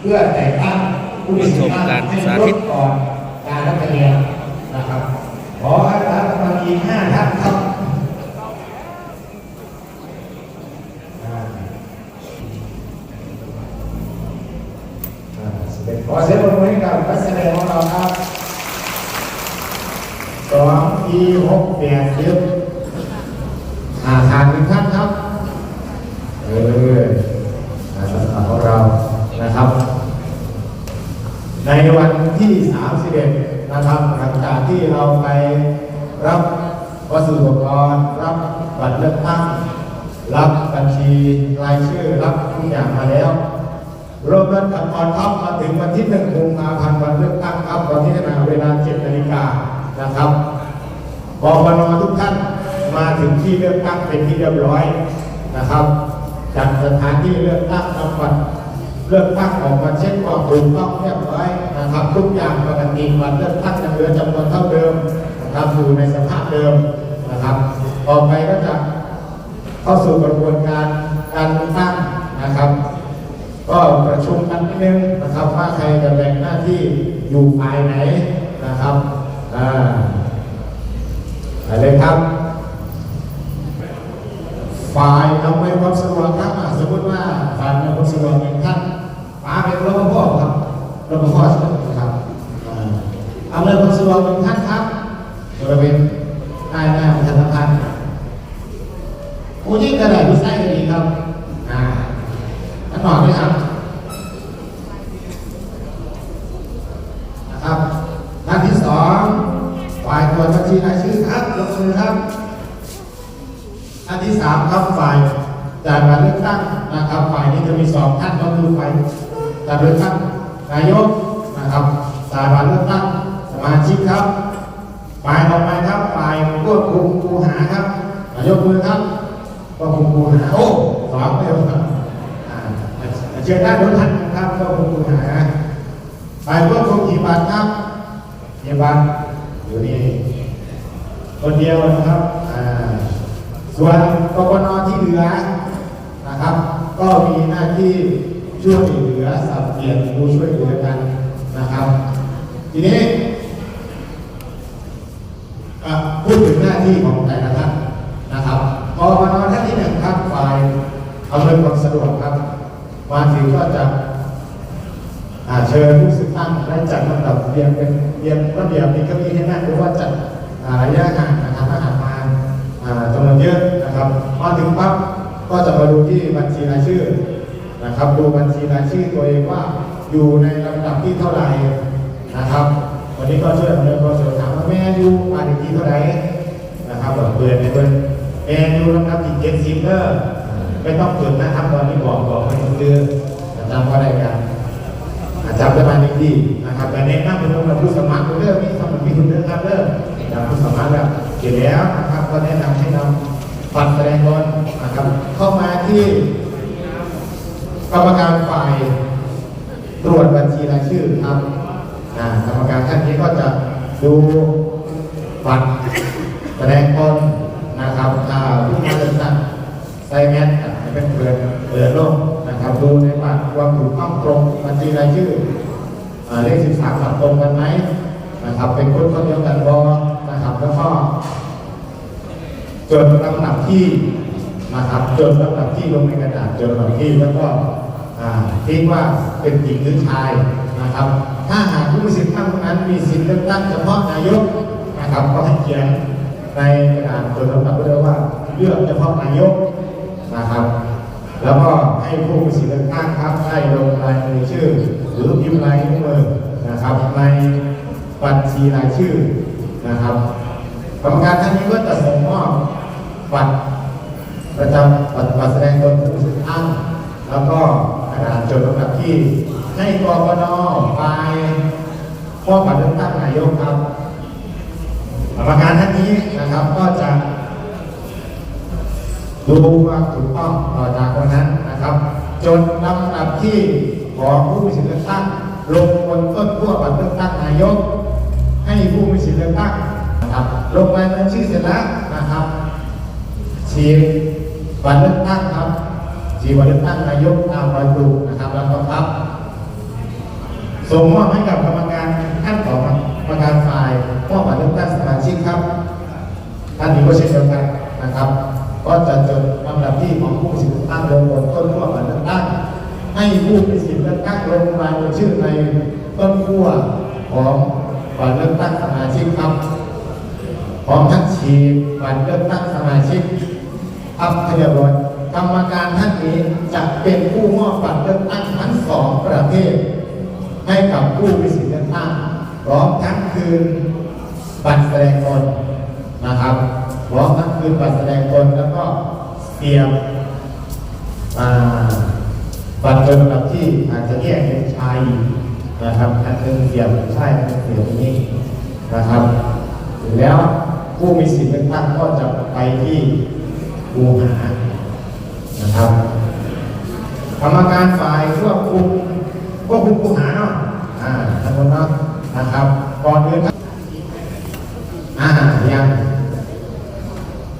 เพื่อแต่งตั้งผู้มีสิทธิ์ตั้งให้ลดก่อนการรับคะแนนนะครับขอให้รัฐมนตรีห้าท่านครับขอเสียงปรบมือให้กับนักแสดงของเราครับสองทีหกแปดเยอะอ่าทานหนึ่งท่านครับเออสำหรับของเรานะครับ ในวัน ที่ 31 นะครับหลังจากที่เราไปรับวัสดุอุปกรณ์รับบัตรเลือกตั้งรับบัญชีรายชื่อรับทุกอย่างมาแล้วรวมกันกับตอนทับมาถึงวันที่1กุมภาพันธ์วันเลือกตั้งครับตอนนี้ขณะเวลา7นาฬิกานะครับกปนทุกท่านมาถึงที่เลือกตั้งเป็นที่เรียบร้อยนะครับจัดสถานที่เลือกตั้งนำบัตร เลือกตั้งออกมาเช็คความถูกต้องเรียบร้อยนะครับทุกอย่างปกติบัตรเลือกตั้งยังเหลือจำนวนเท่าเดิมนะครับอยู่ในสภาพเดิมนะครับต่อไปก็จะเข้าสู่กระบวนการการตั้งนะครับก็ประชุมกันนิดนึงนะครับว่าใครจะแบ่งหน้าที่อยู่ฝ่ายไหนนะครับอ่าอะไรครับฝ่ายอำนวยความสะดวกครับสมมติว่าฝ่ายอำนวยความสะดวกหนึ่งท่านป้าเป็นรปภครับ รปภใช่ไหมครับอ่าอำนวยความสะดวกหนึ่งท่านครับบริเวณใต้หน้าธนาคารผู้ยิ่งกระดาษผู้ใส่ก็ดีครับ อ่าท่านบอไหมครับนะครับท่านที่สองฝ่ายตรวจบัญชีรายชื่อครับยกมือครับอันที่สามครับฝ่ายจัดการเลือกตั้งนะครับ ฝ่ายนี้จะมีสองท่านก็คือฝ่ายจัดเลือกตั้ง นายกนะครับสายการเลือกตั้งสมาชิกครับฝ่ายต่อไปครับฝ่ายควบคุมคูหาครับนายกมือครับควบคุมคูหาโอ้สองเดียวครับเชิญด้านโน้นท่านนครับควบคุมคูหาฝ่ายควบคุมกี่บัตรครับกี่บัตรอยู่นี่คนเดียวนะครับส่วนกปนที่เหลือนะครับ ก็มีหน้าที่ช่วยเหลื อสับเปลี่ยนดูช่วยเหลือกันนะครับ ทีนี้พูดถึงหน้าที่ของแต่ละท่านนะครับกปนท่านที่หนึ่งครับฝ่ายอำนวยความสะดวกครับ มาถึงก็จะเชิญผู้สื่อตั้งและจัดลำดับเรียงเป็นเรียงระเบียบมีกระว่าจัดอ่าระยะห่างนะครับถ้าหากมา อ่าจำนวนเยอะนะครับมาถึงปั๊บก็จะมาดูที่บัญชีรายชื่อ นะครับดูบัญชีรายชื่อตัวเองว่าอยู่ในลำดับที่เท่าไหร่นะครับ วันนี้ก็ช่วยอำนวยความสะดวกถามว่าแม่อยู่บ้านเลขที่เท่าไหร่นะครับแบบเปิดในเปิดแม่อยู่ลำดับที่เจ็ดสิบเด้อไม่ต้องเปิดนะครับตอนนี้บอกบอกไม่ต้องเดือจำก็ได้กันอาจารย์ได้มาในที่นะครับแต่เน้นนั่งเป็นคนผู้สมัครเรื่องมีสมัครมีคุณเรื่องครับเรื่องจากผู้สมัครแบบเกี่ยวแล้วนะครับก็แนะนำให้นำบัตรแสดงตนนะครับเข้ามาที่ กรรมการฝ่ายตรวจบัญชีรายชื่อครับกรรมการท่านนี้ก็จะดูบัตรแสดงตนนะครับอ่าผู้มาเลือกตั้งใส่แมสอะเป็นเปิดเปิดโลกนะครับดูในบัตรความถูกต้องตรงบัญชีรายชื่อเลขสิบสามสับตรงกันไหมนะครับเป็นคนคนเดียวกันบอนะครับแล้วก็จดลำดับที่ นะครับจดลำดับที่ลงในกระดาษจดลำดับที่แล้วก็ทิ้งว่าเป็นหญิงหรือชายนะครับ ถ้าหากผู้มีสิทธิ์ท่านคนนั้นมีสิทธิ์เลือกตั้งเฉพาะนายกนะครับก็ให้เขียนในกระดาษจดลำดับไว้เลยว่าเลือกเฉพาะนายกนะครับ แล้วก็ให้ผู้มีสิทธิ์เลือกตั้งครับได้ลงลายชื่อ หรือพิมพ์ลายนิ้วมือนะครับ ในบัญชีรายชื่อนะครับกรรมการท่านนี้ก็จะส่งมอบบัตร ประจำบัตรบัตรแสดงตนผู้ถืออ้างแล้วก็กระดาษจดลำดับที่ให้กกนไปมอบบัตรเลือกตั้งนายกครับกรรมการท่านนี้นะครับก็จะดูว่าถูกต้องต่อจากวันนั้นนะครับ จนลำดับที่ของผู้มีสิทธิเลือกตั้งลงบนต้นขั้วบัตรเลือกตั้งนายก ให้ผู้มีสิทธิเลือกตั้งนะครับลงรายชื่อเสร็จแล้วนะครับฉีด บัตรเลือกตั้งครับฉีดบัตรเลือกตั้งนายกตามรอยกลุ่มส่งมอบให้กับกรรมการท่านต่อมากรรมการฝ่ายมอบหมายเลือกตั้งสมาชิกครับท่านนี้ก็เช่นเดียวกันนะครับ ก็จะจดลำดับที่ของผู้มีสิทธิ์เลือกตั้งลงบนต้นขั้วบัตรเลือกตั้งให้ผู้มีสิทธิ์เลือกตั้งลงรายชื่อในต้นขั้วของบัตรเลือกตั้งสมาชิกครับพร้อมทั้งฉีกบัตรเลือกตั้งสมาชิก อัพเรียบร้อยกรรมการท่านนี้จะเป็นผู้มอบบัตรเลือกตั้งทั้งสองประเภทให้กับผู้มีสิทธิ์เลือกตั้งพร้อมทั้งคืนบัตรแสดงตนนะครับพร้อมทั้งคืนบัตรแสดงตนแล้วก็เตรียมบัตรเติมกับที่อาจจะแยกเป็นชายนะครับอันหนึงเสียบใช่อันหนึงเสียบตรงนี้นะครับ แล้วผู้มีสิทธิ์เลือกตั้งก็จะไปที่ คูหานะครับกรรมการฝ่ายควบคุมควบคุมผู้หาเนาะอ่าทั้งหมดเนาะนะครับก่อนอื่นครับอ่ายัง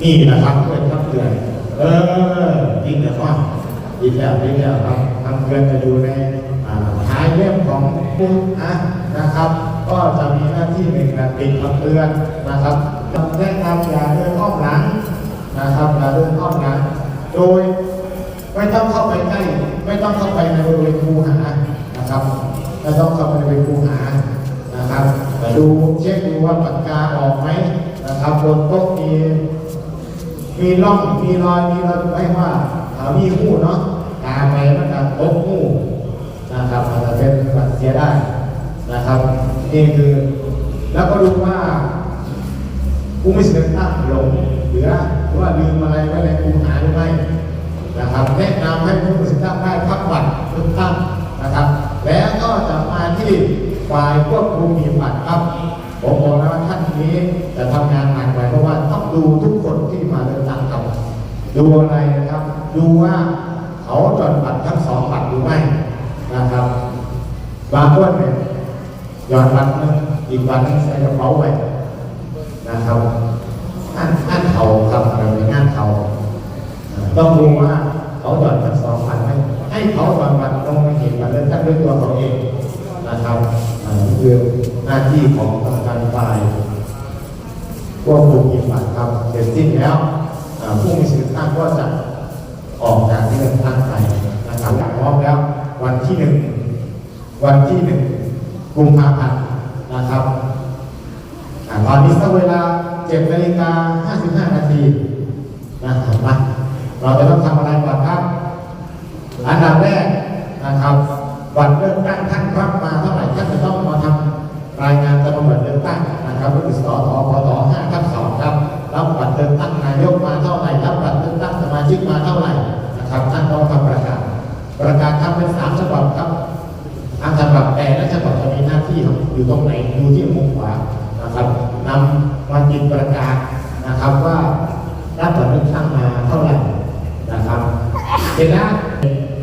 นี่นะครับเพื่อนครับเตือนเออจริงเหรอครับจริงแล้วจริงแล้วครับทำเพื่อนจะดูในอ่าท้ายเล่มของผู้อะนะครับ ก็จะมีหน้าที่หนึ่งนะติดคำเตือนนะครับแนะนำอย่าเดินอ้อมหลังนะครับอย่าเดินอ้อมหลัง โดย ไม่ต้องเข้าไปใกล้ไม่ ต้องเข้าไปในบริเวณคูหานะครับไม่ต้องเข้าไปในบริเวณคูหานะครับดูเช็คดูว่าปากกาออกไหมนะครับบนโต๊ะมีมีร่องมีรอยมีรอยไม่ว่าอ่ามีหูเนาะกาไปมันจะตกหูนะครับอาจจะเป็นบัตรเสียได้นะครับ นี่คือแล้วก็ดูว่า ผู้ไม่เสียตั้งลงเหลือหรือว่าลืมอะไรไว้ในคูหาหรือไม่นะครับแนะนำให้ผู้มีสิทธิ์ตั้งได้พักบัตรเลือกตั้งนะครับ แล้วก็จะมาที่ ฝ่ายควบคุมมีบัตรครับ ผมบอกนะว่าท่านนี้จะทำงานหนักไปเพราะว่าต้องดูทุกคนที่มาเลือกตั้งครับดูอะไรนะครับ ดูว่าเขาจดบัตรทั้งสองบัตรหรือไม่นะครับบางคนเนี่ยหยอดบัตรหนึงอีกบัตรนึงใส่กระเป๋าไว้นะครับอันอันเขาครับอะไรงานเขาต้องดูว่าเขาหย่อนทั้งสองพันไหมให้เขาบางวันต้องมาเห็นกันเรื่องตั้งด้วยตัวเขาเอง นะครับนี่คือหน้าที่ของกรรมการฝ่ายควบคุมยิงบัตรครับเสร็จสิ้นแล้วผู้มีสิทธิ์ตั้งก็จะออกจากที่เลือกตั้งไปนะครับพร้อมแล้ว วันที่หนึ่งวันที่หนึ่งกุมภาพันธ์ ไหนดูที่มุมขวานะครับนำมาติดประกาศนะครับว่ารับบัตรเลือกตั้งมาเท่าไหร่นะครับเสร็จแล้ว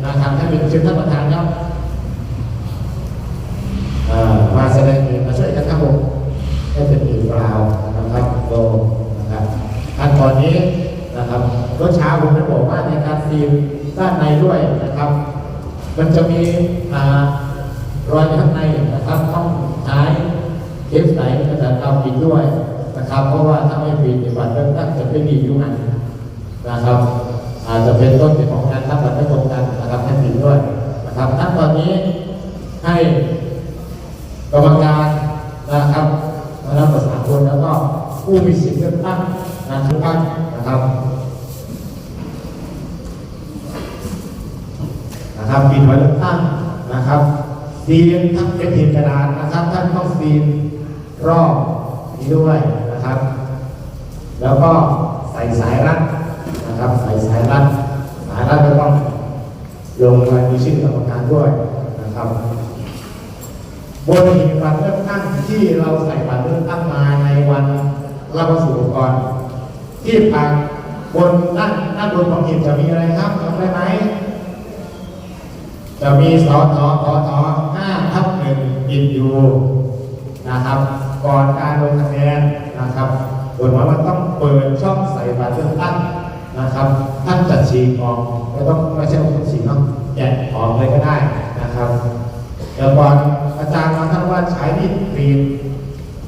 นะครับท่านเป็นเชิญท่านประธานครับมาแสดงเองมาช่วยกันครับผมให้เป็นอีกราวนะครับโตนะครับขั้นตอนนี้นะครับรถช้าผมได้บอกว่าในการซีลด้านในด้วยนะครับ มันจะมีรอยข้างในนะครับ เทปใสกระดาษกำปิดด้วยนะครับ เพราะว่าถ้าไม่ปิดในบัตรเลือกตั้งจะไม่มีอยู่อันนะครับ อาจจะเป็นต้นเหตุของการรับบัตรไม่ตรงกันนะครับให้ปิดด้วยนะครับขั้นตอนนี้ให้กรรมการนะครับมารับประสานคนแล้วก็ผู้มีสิทธิ์เลือกตั้งนะทุกท่านนะครับนะครับปิดไว้เลือกตั้งนะครับซีนทั้งเป็นหีบกระดาษนะครับท่านต้องซีน รอบนี้ด้วยนะครับ แล้วก็ใส่สายรัดนะครับ ใส่สายรัดสายรัดก็ต้องลงรายมีชื่อกรรมการด้วยนะครับบนหีบบัตรเลือกตั้งที่เราใส่บัตรเลือกตั้งมาในวันรับวัสดุอุปกรณ์ที่ปากบนด้านด้านบนของหีบจะมีอะไรครับจำได้ไหมจะมีสอทอทอทอห้าทับหนึ่งติดอยู่นะครับ ก่อนการลงคะแนนนะครับกฎหมายมันต้องเปิดช่องใส่บัตรเลือกตั้งนะครับท่านจะฉีกออกไม่ต้องไม่ใช่ว่าต้องฉีกเนาะแกะออกเลยก็ได้นะครับเดี๋ยวก่อนอาจารย์บาท่านว่าใช้มีดกรีด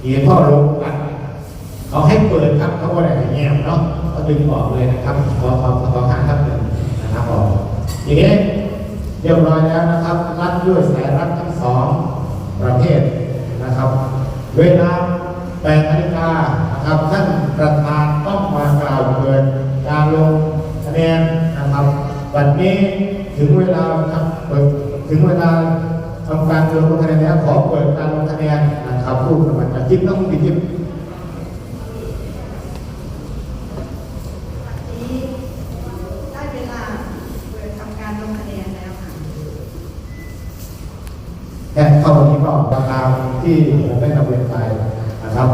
กรีดพ่อลงกันเขาให้เปิดครับเขาบอกอะไรเงี้ยบเนาะก็ดึงออกเลยนะครับขอขอขอห้าทับหนึ่งนะครับออกอย่างนี้เรียบร้อยแล้วนะครับรัดด้วยสายรัดทั้งสองประเภทนะครับ เวลาแปดนาฬิกานะครับท่านประธานต้องมากล่าวเปิดการลงคะแนนนะครับวันนี้ถึงเวลาครับเปิดถึงเวลาทำการลงคะแนนแล้วขอเปิดการลงคะแนนนะครับผู้สมัครจะจิ้มต้องปิดจิ้มนี้ได้เวลาเปิดทำการลงคะแนนแล้วค่ะแค่เข้าวันนี้ก็ราคา ที่ได้นำเรียนไปนะครับ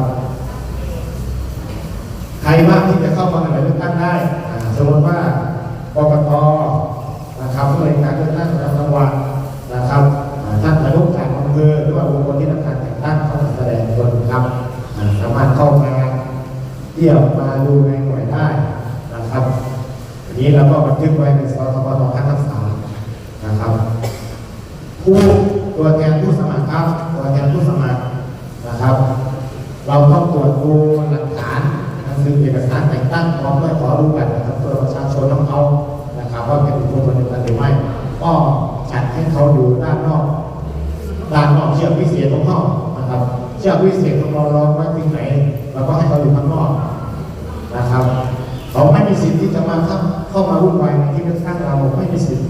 ใครบ้างที่จะเข้ามาในเลือกตั้งได้สมมติว่ากกตนะครับผู้บริการเลือกตั้งประจำจังหวัดนะครับท่านนายกจากอำเภอหรือว่าบุคคลที่รับการแต่งตั้งเข้ามาแสดงตนครับสามารถเข้ามาเที่ยวมาดูในหน่วยได้นะครับอันนี้เราก็บันทึกไว้ในสตปทท่านทั้งสามนะครับผู้ตัวแทนผู้สมัครครับ ตัวแทนผู้สมัครนะครับ เราต้องตรวจดูหลักฐานหนังสือเอกสารแต่งตั้งพร้อมด้วยขอรู้บัตรนะครับตัวประชาชนของเขานะครับว่าเป็นบุคคลคนหนึ่งหรือไม่ก็จัดให้เขาอยู่ด้านนอกด้านนอกเชือกวิเศษของเขานะครับ เชือกวิเศษของเราเราไว้ที่ไหนเราก็ให้เขาอยู่ข้างนอกนะครับเขาไม่มีสิทธิ์ที่จะมาเข้าเข้ามาวุ่นวายในที่เลือกตั้งเราไม่มีสิทธิ์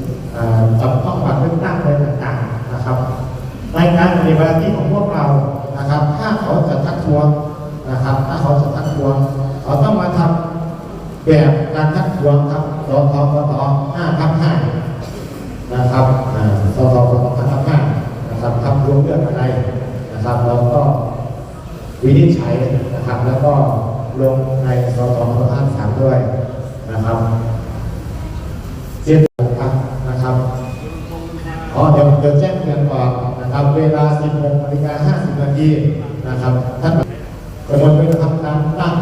จับต้องบัตรเลือกตั้งอะไรต่างๆนะครับในการปฏิบัติหน้าที่ของพวกเรา นะครับ ถ้าเขาจะทักท้วงนะครับ ถ้าเขาจะทักท้วง เขาต้องมาทำแบบการทักท้วงครับสทปต5ทับ5นะครับอ่าสทปต5ทับ5นะครับทักท้วงเรื่องอะไรนะครับเราก็วินิจฉัยนะครับ แล้วก็ลงในสทปต5 3ด้วยนะครับเช่นกันนะครับ อ๋อเดี๋ยวเดี๋ยวแจ้งเตือนก่อนนะครับ เวลา 16นาฬิกา50นาทีนะครับ ท่านกระบวนไปทำการตั้ง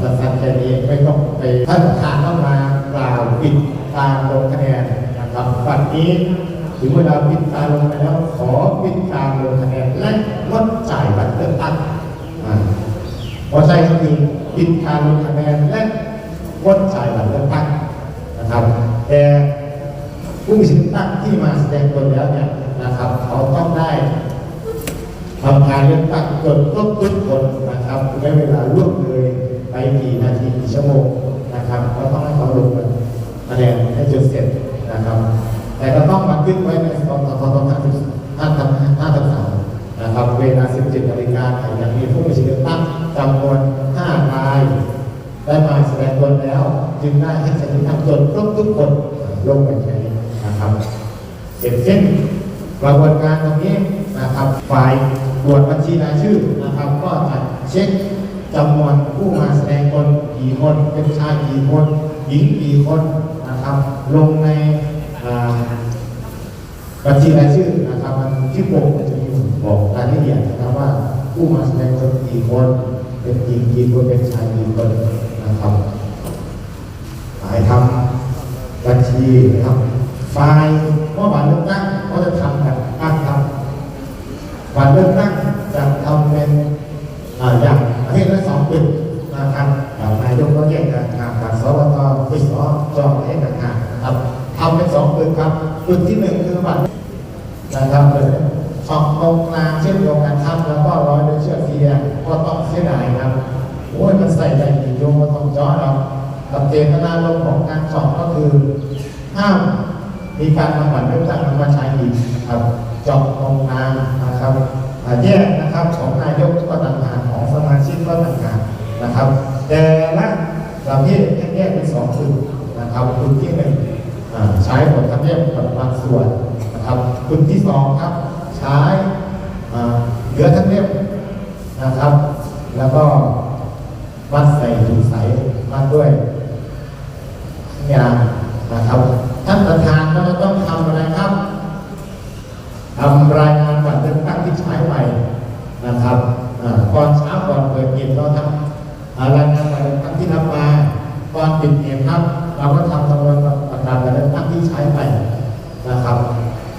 สั้นๆแค่นี้ไม่ต้องไปท่านประธานต้องมากล่าวปิดการลงคะแนนนะครับวันนี้ถึงเวลาปิดการลงคะแนนแล้วขอปิดการลงคะแนนและงดจ่ายบัตรเลือกตั้งพอใจก็คือปิดการลงคะแนนและงดจ่ายบัตรเลือกตั้งนะครับแต่ผู้มีสิทธิตั้งที่มาแสดงตนแล้วเนี่ย นะครับ เขาต้องได้ทำการเลือกตั้งจนครบทุกคนนะครับไม่เวลาล่วงเลยไปกี่นาทีกี่ชั่วโมงนะครับ ก็ต้องให้เขาลงคะแนนให้จนเสร็จนะครับ แต่ก็ต้องบันทึกไว้ในสตอททห้าสิบห้าทับห้าทับสามนะครับเวลา 17นาฬิกาอย่างมีผู้มีสิทธิเลือกตั้งจำนวน5รายได้มาแสดงตนแล้ว จึงได้ให้เสร็จทั้งจนครบทุกคนลงไปใช้นะครับเสร็จสิ้น กระบวนการตรงนี้นะครับฝ่ายตรวจบัญชีรายชื่อนะครับ ก็จะเช็คจำนวนผู้มาแสดงตนกี่คนเป็นชายกี่คนหญิงกี่คนนะครับลงในบัญชีรายชื่อนะครับมันที่ปกมันจะมีบอกรายละเอียดนะครับว่าผู้มาแสดงตนกี่คนเป็นหญิงกี่คนเป็นชายกี่คนนะครับหมายทำบัญชีนะครับไฟล์เมื่อวันเลือกตั้ง ก็จะทำแบบการทำวันเลือกตั้งจะทำเป็นอย่างประเทศละสองตึกนะครับนายกก็แยกกันงานกับสวตปิสจอแยกกันงานนะครับทำเป็นสองตึกครับตึกที่หนึ่งคือบัตรนะครับเลยสองตรงกลางเช่นเดียวกันครับแล้วก็ร้อยด้วยเชือกเสียก็ต้องเสียดายครับโอ้ยมันใส่ใจกี่โยมมันต้องจ้อเราตัดเจตนาลมของการสอบก็คือห้าม มีการทำบัตรเลือกตั้งมาใช้อีกนะครับจอบตรงกลางนะครับอ่าแยกนะครับของนายกก็ต่างหากของสมาชิกก็ต่างหากนะครับ แต่ละประเภทแยกเป็นสองกลุ่มนะครับกลุ่มที่หนึ่งใช้ผลทำเนียกับบางส่วนนะครับกลุ่มที่สองครับใช้เหลือทำเนียบนะครับ แล้วก็มัดใส่ถุงใสมัดด้วยยางนะครับ ท่านประธานก็จะต้องทำอะไรครับทำรายงานบัตรเลือกตั้งที่ใช้ใหม่นะครับก่อนเช้าก่อนเปิดเย็นเราทำรายงานบัตรเลือกตั้งที่รับมาก่อนปิดเกมครับ เราก็ทำจำนวนประกาศบัตรเลือกตั้งที่ใช้ไปนะครับ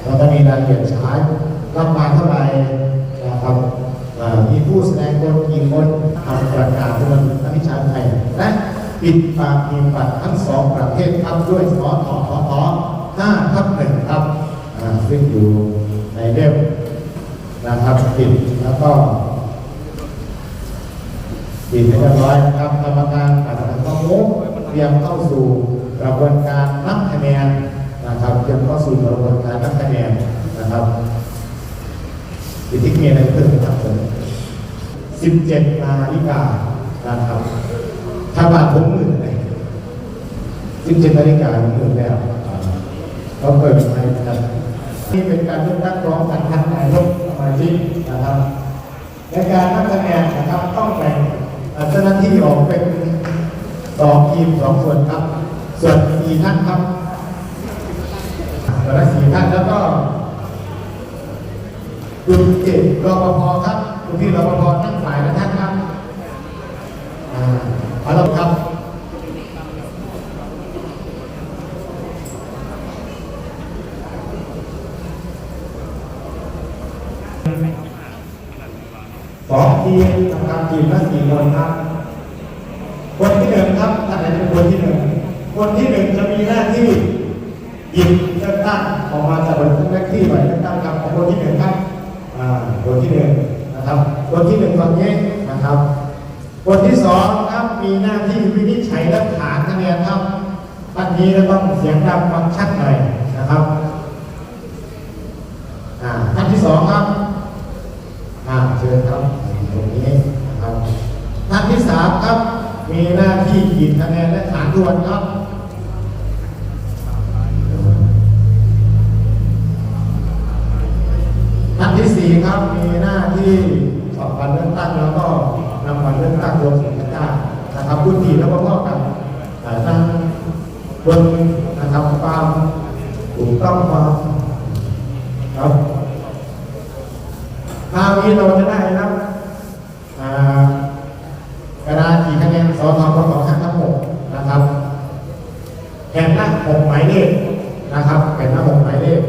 แล้วก็มีรายละเอียดใช้รับมาเท่าไหร่นะครับมีผู้แสดงตนกี่คนทำประกาศจำนวนนักวิชาไทยและ ปิดปากมีบัตรทั้งสองประเภทครับด้วยสอทอทอทอห้าทับหนึ่งครับซึ่งอยู่ในเล่มนะครับปิดแล้วก็ปิดเรียบร้อยนะครับกรรมการอาจจะต้องมุกเตรียมเข้าสู่กระบวนการนับคะแนนนะครับเตรียมเข้าสู่กระบวนการนับคะแนนนะครับอีกที่มีอะไรเพิ่มครับผม17นาฬิกานะครับ ถ้าบาทผมหมื่นเลย17นาฬิกาหมื่นแล้วเขาเปิดให้นะครับนี่เป็นการเลือกตั้งร้องกันท่านนายกสมาชิกนะครับในการนับคะแนนนะครับต้องแบ่งเจ้าหน้าที่ออกเป็นสองทีมสองส่วนครับ ส่วนสี่ท่านครับส่วนละสี่ท่านแล้วก็คุณเอกรปภครับคุณพี่รปภทั้งฝ่ายและท่านครับ เอาละครับสองทีมนะครับทีมละสี่คนครับ คนที่หนึ่งครับท่านไหนเป็นคนที่หนึ่งคนที่หนึ่งจะมีหน้าที่หยิบเลือกตั้งออกมาจากบันทึกเลขที่ใบเลือกตั้งครับของคนที่หนึ่งครับอ่าคนที่หนึ่งนะครับคนที่หนึ่งคนนี้นะครับคนที่สองครับ มีหน้าที่วินิจฉัยและขานคะแนนครับท่านนี้จะต้องเสียงดังฟังชัดหน่อยนะครับท่านที่สองครับเชิญครับตรงนี้นะครับท่านที่สามครับ มีหน้าที่ขีดคะแนนและขานด่วนครับท่านที่สี่ครับมีหน้าที่สอบวันเลือกตั้งแล้วก็นำวันเลือกตั้งรวมเสียงกระจายนะครับพูดทีแล้วก็พ่อกันอ่าตั้ง บนนะครับความถูกต้องความครับคราวนี้เราจะได้รับอ่ากระดาษกี่คะแนนสอทอพอทั้งหมดนะครับแผ่นละหกหมายเลขนะครับแผ่นละหกหมายเลข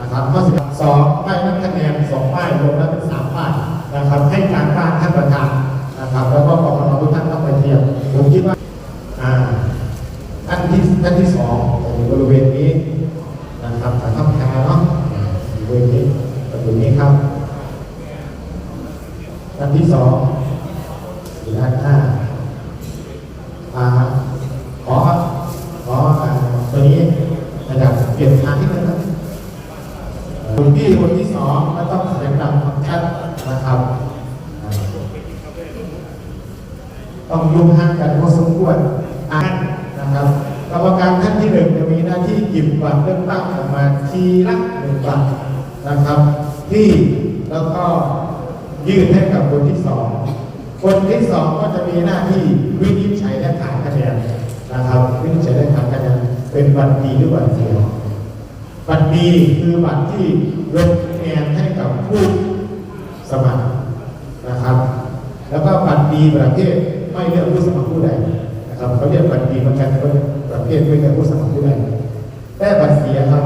นะครับข้อสิบสองป้ายนับคะแนนสองป้ายรวมแล้วเป็นสามป้ายนะครับให้การบ้านท่านประธานนะครับ แล้วก็กรกตทุกท่านต้องไปเทียบผมคิดว่าอ่าท่านที่ท่านที่สองอยู่บริเวณนี้นะครับแต่ต้องแพ้เนาะอยู่บริเวณนี้ประตูนี้ครับ อันที่สองอยู่ด้านหน้าอ่าขอขออ่าตัวนี้นะครับ เปลี่ยนทางที่นึงครับคนที่คนที่สองไม่ต้องเสียงดังฟังชัดนะครับต้องยุ่งห่างกันพอสมควรอ่านนะครับกรรมการท่านที่หนึ่งจะมีหน้าที่หยิบบัตรเลือกตั้งออกมาทีละหนึ่งบัตรนะครับ ที่แล้วก็ยื่นให้กับคนที่สองคนที่สองก็จะมีหน้าที่วินิจฉัยและขานคะแนนนะครับวินิจฉัยและขานคะแนนเป็นบัตรดีหรือบัตรเสีย บัตรดีคือบัตรที่ลงคะแนนให้กับผู้สมัครนะครับ แล้วก็บัตรดีประเภทไม่เลือกผู้สมัครผู้ใดนะครับเขาเรียกบัตรดีเหมือนกันแต่ประเภทไม่เลือกผู้สมัครผู้ใดแต่บัตรเสียครับ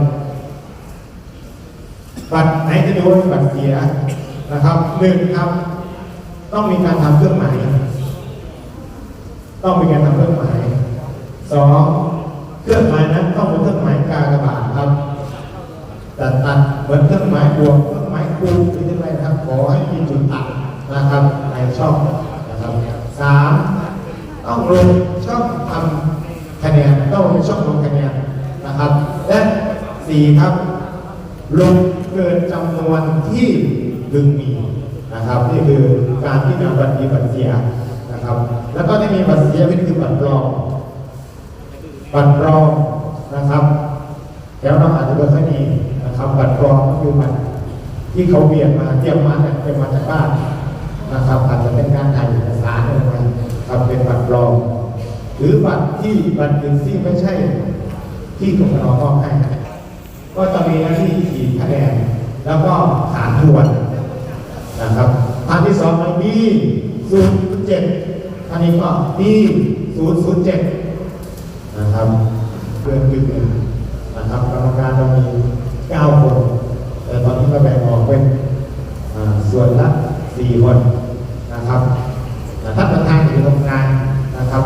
บัตรไหนจะดูว่าเป็นบัตรเสียนะครับหนึ่งครับ ต้องมีการทำเครื่องหมายต้องมีการทำเครื่องหมายสองเครื่องหมาย มือนเครื่องหมายบวกเครื่องหมายคูณหรืออะไรนะครับ ขอให้มีจุดตัดนะครับในช่องนะครับสามต้องลงช่องทำคะแนนต้องลงช่องลงคะแนนนะครับ และสี่ครับลงเกินจำนวนที่พึงมีนะครับ นี่คือการที่นำบัตรดีบัตรเสียนะครับ แล้วก็ได้มีบัตรเสียเป็นคือบัตรปลอมบัตรปลอมนะครับ แล้วเราอาจจะเบอร์แค่นี้น ครับบัตรปลอมก็คือบัตรที่เขาเบียนมาเตรียมมาเนี่ยเตรียมมาจากบ้านนะครับอาจจะเป็นการถ่ายเอกสารอะไรมาครับเป็นบัตรปลอมหรือบัตรที่บัตรอื่นที่ไม่ใช่ที่กรกตมอบให้ก็จะมีหน้าที่ขีดคะแนนแล้วก็ฐานทวนนะครับอันที่สองมันมีศูนย์เจ็ดอันนี้ก็มีศูนย์ศูนย์เจ็ดนะครับเกินครึ่งหนึ่งนะครับกรรมการเรามี เก้าคน แต่ตอนนี้ก็แบ่งออกเป็นคนนะครับแต่ท่านประธานอยู่ตรงกลางนะครับ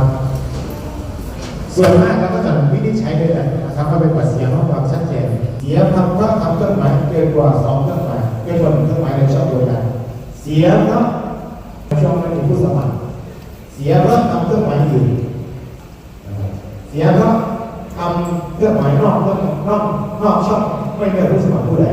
ส่วนมากเราก็จะวินิจฉัยเลยแหละนะครับว่าเป็นปัจเสียงของความชัดเจนเสียคำก็ทำเครื่องหมายเกินกว่าสองเครื่องหมายเกินกว่าหนึ่งเครื่องหมายในช่องเดียวกันเสียงครับช่องไม่มีผู้สมัครเสียเพราะทำเครื่องหมายอื่นเสียเพราะทำเครื่องหมายนอกเครื่องนอกนอกช่อง ไม่มีผู้สมัครผู้ใด